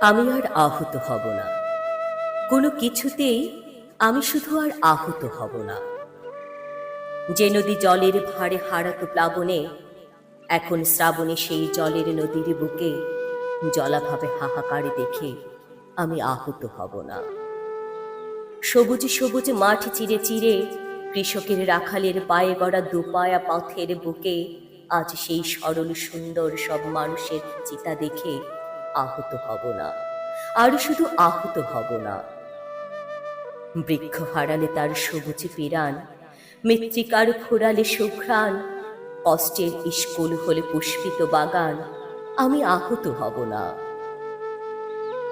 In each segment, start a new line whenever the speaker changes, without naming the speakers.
আমি আর আহত হব না। কোনো কিছুতেই আমি শুধু আর আহত হব না। যে নদী জলের ভারে হারাতো প্লাবনে, এখন শ্রাবণে সেই জলের নদীর বুকে জলাভাবে হাহাকারে দেখে আমি আহত হব না। সবুজ সবুজ মাঠ চিরে চিরে কৃষকের রাখালের পায়ে গড়া দুপায়া পথের বুকে আজ সেই সরল সুন্দর সব মানুষের চিতা দেখে আহত হব না। আর শুধু আহত হব না। বৃক্ষ হারালে তার সবুজ পিরান, মৃত্তিকার ফোরালে সুঘ্রাণ কষ্টের স্কুল হলে পুষ্পিত বাগান, আমি আহত হব না।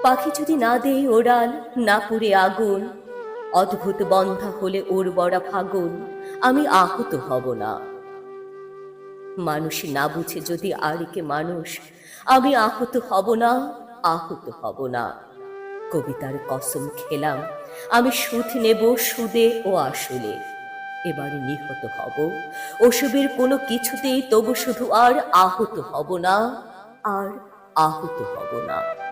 পাখি যদি না দেয় ওড়াল, না পুড়ে আগুন, অদ্ভুত বন্ধা হলে ওর বড়া ফাগুন, আমি আহত হব না। মানুষ না বুঝে যদি আরেকে মানুষ, আমি আহত হব না, আহত হব না। কবিতার কসম খেলাম, আমি সুদ নেব সুদে ও আসলে। এবারে নিহত হব, ওসবের কোনো কিছুতেই তবু শুধু আর আহত হব না, আর আহত হব না।